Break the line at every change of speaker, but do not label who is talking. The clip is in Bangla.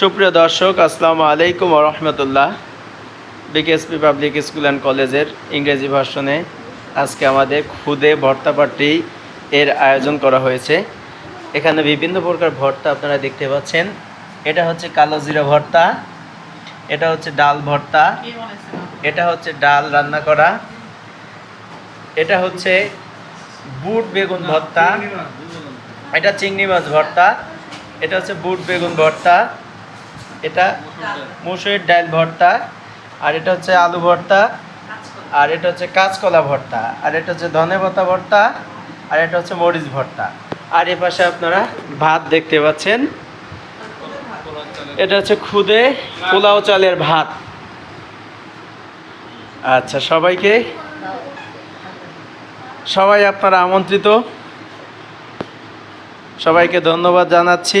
সুপ্রিয় দর্শক, আসসালামু আলাইকুম রহমতুল্লাহ। বিকেএসপি পাবলিক স্কুল অ্যান্ড কলেজের ইংরেজি ভাষণে আজকে আমাদের খুদে ভর্তা পার্টি এর আয়োজন করা হয়েছে। এখানে বিভিন্ন প্রকার ভর্তা আপনারা দেখতে পাচ্ছেন। এটা হচ্ছে কালো জিরা ভর্তা, এটা হচ্ছে ডাল ভর্তা, এটা হচ্ছে ডাল রান্না করা, এটা হচ্ছে বুট বেগুন ভর্তা, এটা চিংড়ি মাছ ভর্তা, এটা হচ্ছে বুট বেগুন ভর্তা এটা মুসুরির ডাল ভর্তা, আর এটা হচ্ছে আলু ভর্তা, আর এটা হচ্ছে কাঁচকলা ভর্তা, আর এটা হচ্ছে ধনে পাতা ভর্তা, আর এটা হচ্ছে মরিচ ভর্তা। আর এ পাশে আপনারা ভাত দেখতে পাচ্ছেন। এটা হচ্ছে খুদে পোলাও চালের ভাত। আচ্ছা সবাইকে সবাই আপনারা আমন্ত্রিত। সবাইকে ধন্যবাদ জানাচ্ছি।